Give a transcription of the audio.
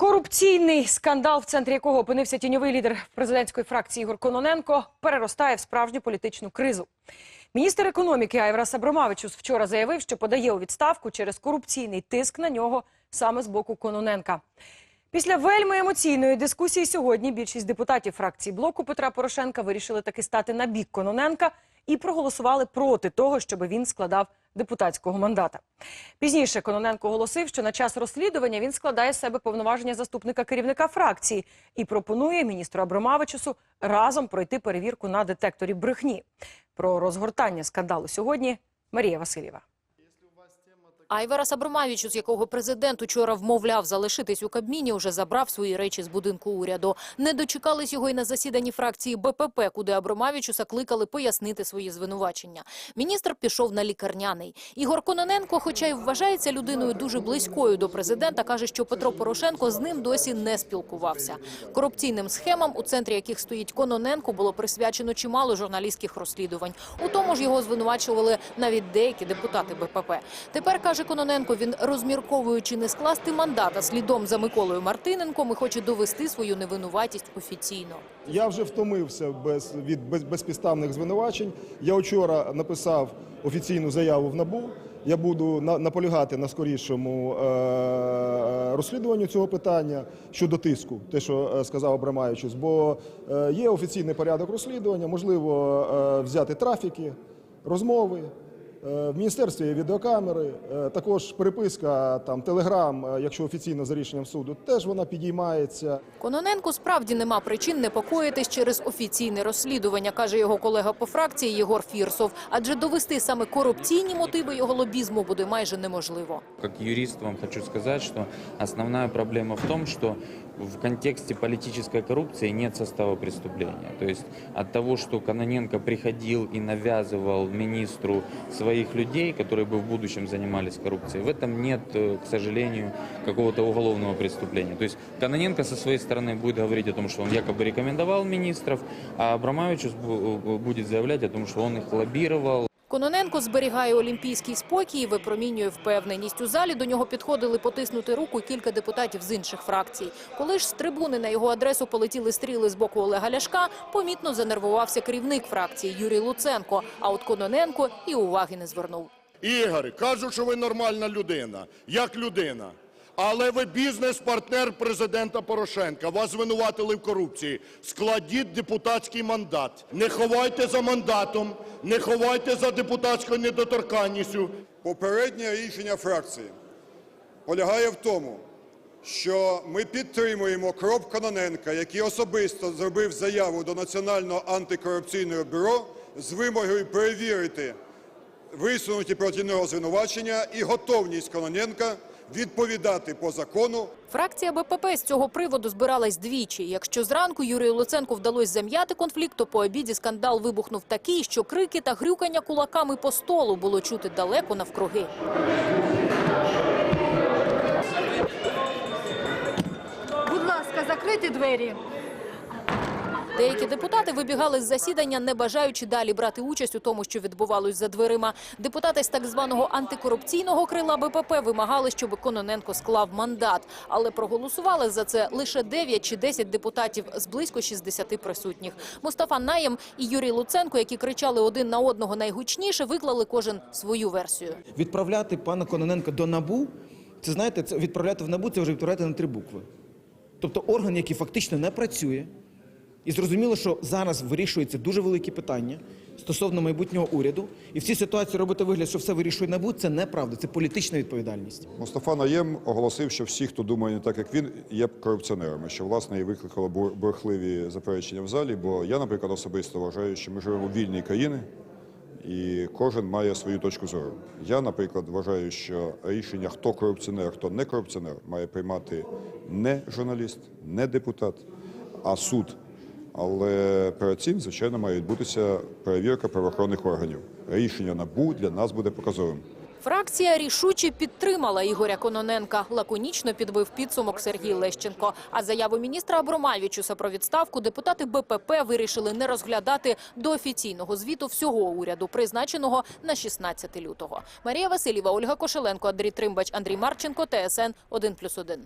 Корупційний скандал, в центрі якого опинився тіньовий лідер президентської фракції Ігор Кононенко, переростає в справжню політичну кризу. Міністр економіки Айврас Абромавичус вчора заявив, що подає у відставку через корупційний тиск на нього саме з боку Кононенка. Після вельми емоційної дискусії сьогодні більшість депутатів фракції блоку Петра Порошенка вирішили таки стати на бік Кононенка і проголосували проти того, щоб він складав депутатського мандата. Пізніше Кононенко оголосив, що на час розслідування він складає з себе повноваження заступника керівника фракції і пропонує міністру Абромавичусу разом пройти перевірку на детекторі брехні. Про розгортання скандалу сьогодні Марія Васильєва. Айварас Абромавічус, якого президент учора вмовляв залишитись у Кабміні, уже забрав свої речі з будинку уряду. Не дочекались його і на засіданні фракції БПП, куди Абромавічуса кликали пояснити свої звинувачення. Міністр пішов на лікарняний. Ігор Кононенко, хоча й вважається людиною дуже близькою до президента, каже, що Петро Порошенко з ним досі не спілкувався. Корупційним схемам, у центрі яких стоїть Кононенко, було присвячено чимало журналістських розслідувань. У тому ж його звинувачували навіть деякі депутати БПП. Тепер каже Кононенко, він розмірковуючи не скласти мандата слідом за Миколою Мартиненком і хоче довести свою невинуватість офіційно. Я вже втомився без, від без, безпідставних звинувачень. Я вчора написав офіційну заяву в НАБУ. Я буду на, наполягати на скорішому е, розслідуванню цього питання щодо тиску, те, що е, сказав Абрамаючус, бо е, є офіційний порядок розслідування, можливо е, взяти трафіки, розмови. Е, В міністерстві є відеокамери, е, також переписка, там телеграм, е, якщо офіційно за рішенням суду, теж вона підіймається. Кононенку справді нема причин непокоїтись через офіційне розслідування, каже його колега по фракції Єгор Фірсов. Адже довести саме корупційні мотиви його лобізму буде майже неможливо. Как юрист вам хочу сказать, что основная проблема в том, что в контексте политической коррупции нет состава преступления. То есть от того, что Каноненко приходил и навязывал министру своих людей, которые бы в будущем занимались коррупцией, в этом нет, э, к сожалению, какого-то уголовного преступления. То есть Каноненко со своей стороны будет говорить о том, что он якобы рекомендовал министров, а Абрамовичус бу- будет заявлять о том, что он их лоббировал, Кононенко зберігає олімпійський спокій і випромінює впевненість. У залі до нього підходили потиснути руку кілька депутатів з інших фракцій. Коли ж з трибуни на його адресу полетіли стріли з боку Олега Ляшка, помітно занервувався керівник фракції Юрій Луценко. А от Кононенко і уваги не звернув. Ігор, кажуть, що ви нормальна людина, як людина. Але ви бізнес-партнер президента Порошенка. Вас звинуватили в корупції. Складіть депутатський мандат. Не ховайте за мандатом, не ховайте за депутатською недоторканністю. Попереднє рішення фракції полягає в тому, що ми підтримуємо крок Кононенка, який особисто зробив заяву до Національного антикорупційного бюро з вимогою перевірити висунуті проти нього звинувачення і готовність Кононенка відповідати по закону Фракція БПП з цього приводу збиралась двічі. Якщо зранку Юрію Луценку вдалося зам'яти конфлікт, то по обіді скандал вибухнув такий, що крики та грюкання кулаками по столу було чути далеко навкруги. Будь ласка, закрити двері. Деякі депутати вибігали з засідання, не бажаючи далі брати участь у тому, що відбувалось за дверима. Депутати з так званого антикорупційного крила БПП вимагали, щоб Кононенко склав мандат. Але проголосували за це лише 9 чи 10 депутатів з близько 60 присутніх. Мустафа Наєм і Юрій Луценко, які кричали один на одного найгучніше, виклали кожен свою версію. Відправляти пана Кононенка до НАБУ, це знаєте, це відправляти в НАБУ, це вже відправляти на три букви. Тобто орган, який фактично не працює, і зрозуміло, що зараз вирішується дуже великі питання стосовно майбутнього уряду. І в цій ситуації робити вигляд, що все вирішує НАБУ, це неправда, це політична відповідальність. Мустафа Наєм оголосив, що всі, хто думає не так, як він, є корупціонерами, що власне і викликало бурхливі заперечення в залі. Бо я, наприклад, особисто вважаю, що ми живемо в вільній країні, і кожен має свою точку зору. Я, наприклад, вважаю, що рішення, хто корупціонер, хто не корупціонер, має приймати не журналіст, не депутат, а суд. Але перед цим, звичайно, має відбутися перевірка правоохоронних органів. Рішення НАБУ для нас буде показовим. Фракція рішуче підтримала Ігоря Кононенка. Лаконічно підбив підсумок Сергій Лещенко. А заяву міністра Абромавічуса про відставку депутати БПП вирішили не розглядати до офіційного звіту всього уряду, призначеного на 16 лютого. Марія Васильєва, Ольга Кошеленко, Андрій Тримбач, Андрій Марченко, ТСН 1+,1.